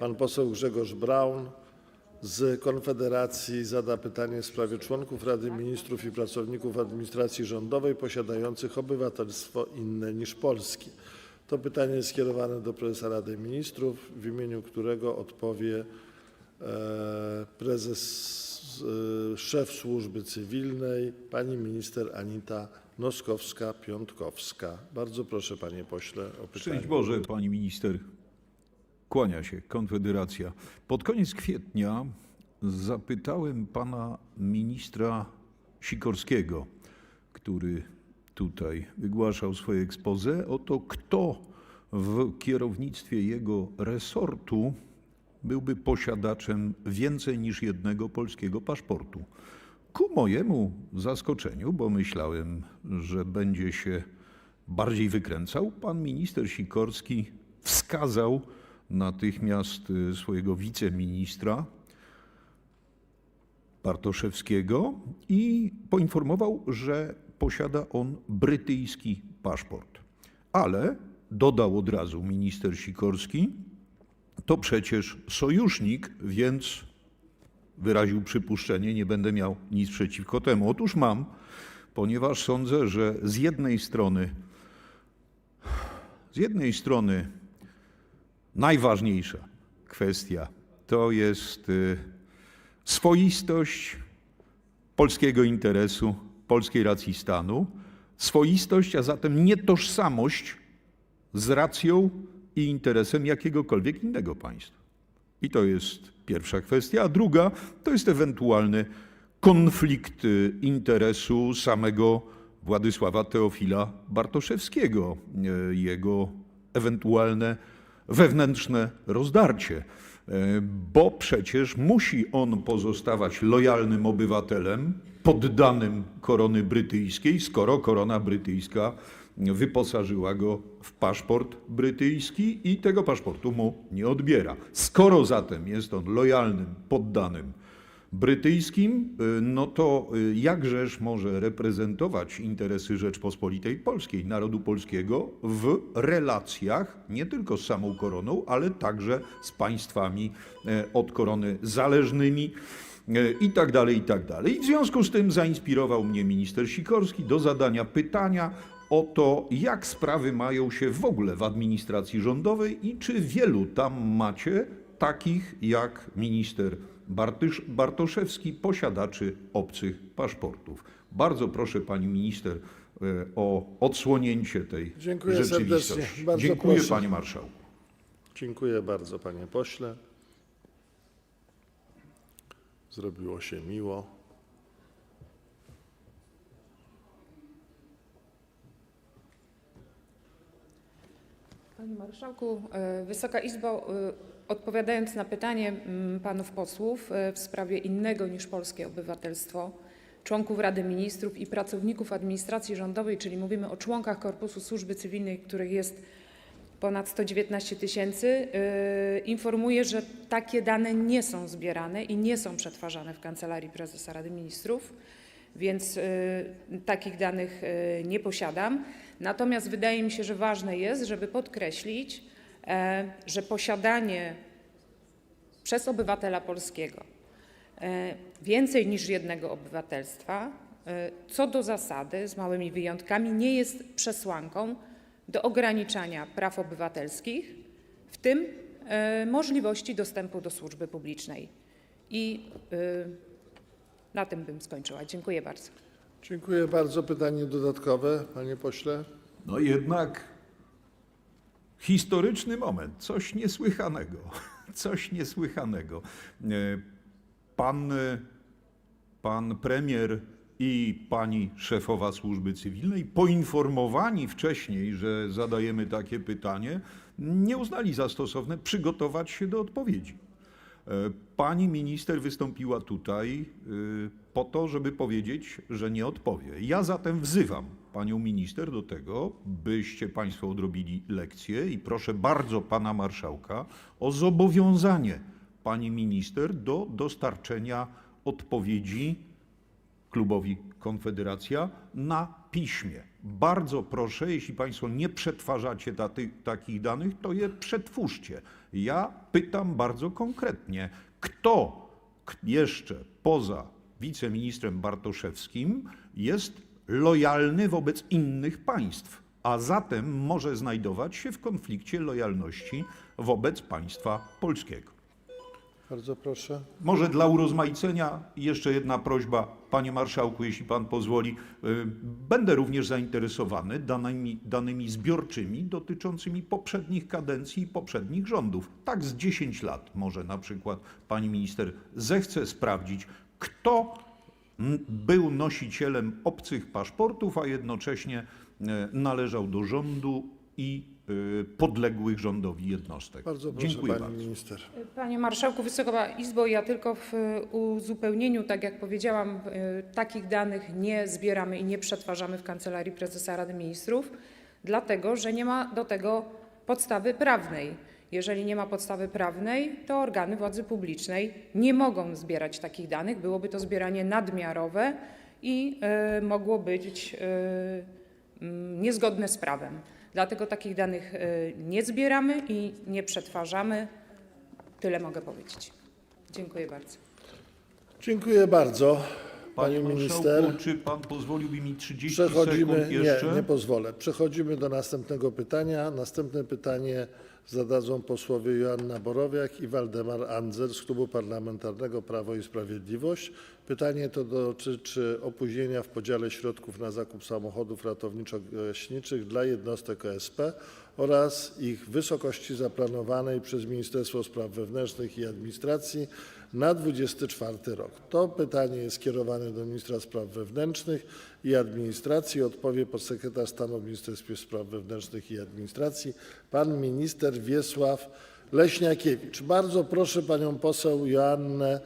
Pan poseł Grzegorz Braun z Konfederacji zada pytanie w sprawie członków Rady Ministrów i pracowników administracji rządowej posiadających obywatelstwo inne niż polskie. To pytanie jest skierowane do prezesa Rady Ministrów, w imieniu którego odpowie e, prezes, e, szef służby cywilnej, pani minister Anita Noskowska-Piątkowska. Bardzo proszę, panie pośle, o pytanie. Szczęść Boże, pani minister. Kłania się Konfederacja. Pod koniec kwietnia zapytałem pana ministra Sikorskiego, który tutaj wygłaszał swoje expose, o to, kto w kierownictwie jego resortu byłby posiadaczem więcej niż jednego polskiego paszportu. Ku mojemu zaskoczeniu, bo myślałem, że będzie się bardziej wykręcał, pan minister Sikorski wskazał natychmiast y, swojego wiceministra Bartoszewskiego i poinformował, że posiada on brytyjski paszport. Ale dodał od razu minister Sikorski, to przecież sojusznik, więc wyraził przypuszczenie, nie będę miał nic przeciwko temu. Otóż mam, ponieważ sądzę, że z jednej strony, z jednej strony najważniejsza kwestia to jest y, swoistość polskiego interesu, polskiej racji stanu, swoistość, a zatem nietożsamość z racją i interesem jakiegokolwiek innego państwa. I to jest pierwsza kwestia. A druga to jest ewentualny konflikt y, interesu samego Władysława Teofila Bartoszewskiego, y, jego ewentualne wewnętrzne rozdarcie, y, bo przecież musi on pozostawać lojalnym obywatelem, poddanym korony brytyjskiej, skoro korona brytyjska wyposażyła go w paszport brytyjski i tego paszportu mu nie odbiera. Skoro zatem jest on lojalnym poddanym brytyjskim, y, no to y, jakżeż może reprezentować interesy Rzeczpospolitej Polskiej, narodu polskiego w relacjach nie tylko z samą koroną, ale także z państwami e, od korony zależnymi e, i tak dalej, i tak dalej. I w związku z tym zainspirował mnie minister Sikorski do zadania pytania o to, jak sprawy mają się w ogóle w administracji rządowej i czy wielu tam macie takich jak minister Bartysz, Bartoszewski, posiadaczy obcych paszportów. Bardzo proszę pani minister e, o odsłonięcie tej Dziękuję rzeczywistości. serdecznie. Bardzo Dziękuję proszę. panie marszałku. Dziękuję bardzo, panie pośle. Zrobiło się miło. Panie Marszałku, e, Wysoka Izbo, e, odpowiadając na pytanie mm, panów posłów e, w sprawie innego niż polskie obywatelstwo członków Rady Ministrów i pracowników administracji rządowej, czyli mówimy o członkach Korpusu Służby Cywilnej, których jest ponad 119 tysięcy, e, informuję, że takie dane nie są zbierane i nie są przetwarzane w Kancelarii Prezesa Rady Ministrów, więc e, takich danych nie posiadam. Natomiast wydaje mi się, że ważne jest, żeby podkreślić, że posiadanie przez obywatela polskiego e, więcej niż jednego obywatelstwa, e, co do zasady, z małymi wyjątkami, nie jest przesłanką do ograniczania praw obywatelskich, w tym e, możliwości dostępu do służby publicznej. I e, na tym bym skończyła. Dziękuję bardzo. Dziękuję bardzo. Pytanie dodatkowe, panie pośle. No jednak historyczny moment, coś niesłychanego, coś niesłychanego. E, Pan, e, pan premier i pani szefowa służby cywilnej, poinformowani wcześniej, że zadajemy takie pytanie, nie uznali za stosowne przygotować się do odpowiedzi. E, Pani minister wystąpiła tutaj y, po to, żeby powiedzieć, że nie odpowie. Ja zatem wzywam panią minister do tego, byście państwo odrobili lekcję i proszę bardzo pana marszałka o zobowiązanie pani minister do dostarczenia odpowiedzi klubowi Konfederacja na piśmie. Bardzo proszę, jeśli Państwo nie przetwarzacie taty, takich danych, to je przetwórzcie. Ja pytam bardzo konkretnie, kto jeszcze poza wiceministrem Bartoszewskim jest lojalny wobec innych państw, a zatem może znajdować się w konflikcie lojalności wobec państwa polskiego. Bardzo proszę. Może dla urozmaicenia jeszcze jedna prośba, panie marszałku, jeśli pan pozwoli. Y, Będę również zainteresowany danymi, danymi zbiorczymi dotyczącymi poprzednich kadencji i poprzednich rządów. Tak z 10 lat może na przykład pani minister zechce sprawdzić, kto był nosicielem obcych paszportów, a jednocześnie e, należał do rządu i podległych rządowi jednostek. Bardzo proszę, Dziękuję pani bardzo. minister. Panie Marszałku, Wysoka Izbo, ja tylko w e, uzupełnieniu, tak jak powiedziałam, e, takich danych nie zbieramy i nie przetwarzamy w Kancelarii Prezesa Rady Ministrów, dlatego że nie ma do tego podstawy prawnej. Jeżeli nie ma podstawy prawnej, to organy władzy publicznej nie mogą zbierać takich danych. Byłoby to zbieranie nadmiarowe i mogło być mm, niezgodne z prawem. Dlatego takich danych e, nie zbieramy i nie przetwarzamy. Tyle mogę powiedzieć. Dziękuję bardzo. Dziękuję bardzo, pani Panie minister. czy pan pozwoliłby mi 30 Przechodzimy, sekund jeszcze? nie, nie pozwolę. Przechodzimy do następnego pytania. Następne pytanie zadadzą posłowie Joanna Borowiak i Waldemar Andzel z Klubu Parlamentarnego Prawo i Sprawiedliwość. Pytanie to dotyczy opóźnienia w podziale środków na zakup samochodów ratowniczo-gaśniczych dla jednostek OSP oraz ich wysokości zaplanowanej przez Ministerstwo Spraw Wewnętrznych i Administracji na 24 rok. To pytanie jest skierowane do ministra spraw wewnętrznych i administracji. Odpowie podsekretarz stanu w Ministerstwie Spraw Wewnętrznych i Administracji pan minister Wiesław Leśniakiewicz. Bardzo proszę panią poseł Joannę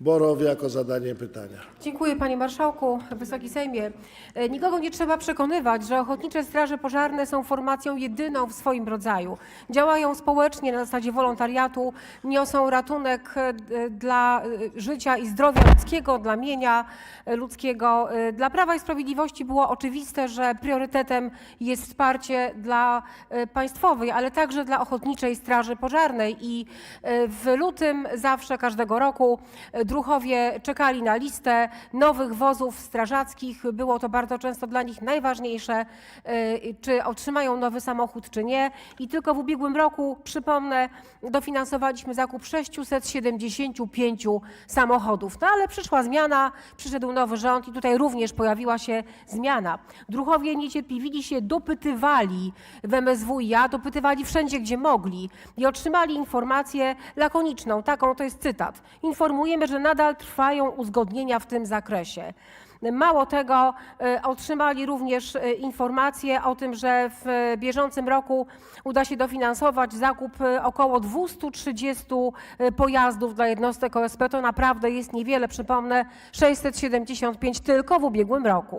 Borowiak o zadanie pytania. Dziękuję Panie Marszałku, Wysoki Sejmie. E, Nikogo nie trzeba przekonywać, że Ochotnicze Straże Pożarne są formacją jedyną w swoim rodzaju. Działają społecznie na zasadzie wolontariatu, niosą ratunek e, dla e, życia i zdrowia ludzkiego, dla mienia ludzkiego. Dla Prawa i Sprawiedliwości było oczywiste, że priorytetem jest wsparcie dla państwowej, ale także dla Ochotniczej Straży Pożarnej i w lutym zawsze każdego roku e, druhowie czekali na listę nowych wozów strażackich. Było to bardzo często dla nich najważniejsze, e, czy otrzymają nowy samochód, czy nie. I tylko w ubiegłym roku, przypomnę, dofinansowaliśmy zakup 675 samochodów. No ale przyszła zmiana, przyszedł nowy rząd i tutaj również pojawiła się zmiana. Druhowie niecierpliwili się, dopytywali w MSWiA, dopytywali wszędzie, gdzie mogli i otrzymali informację lakoniczną, taką to jest cytat. Informujemy, że nadal trwają uzgodnienia w tym zakresie. Mało tego, e, otrzymali również e, informację o tym, że w bieżącym roku uda się dofinansować zakup e, około 230 e, pojazdów dla jednostek OSP. To naprawdę jest niewiele, przypomnę, 675 tylko w ubiegłym roku.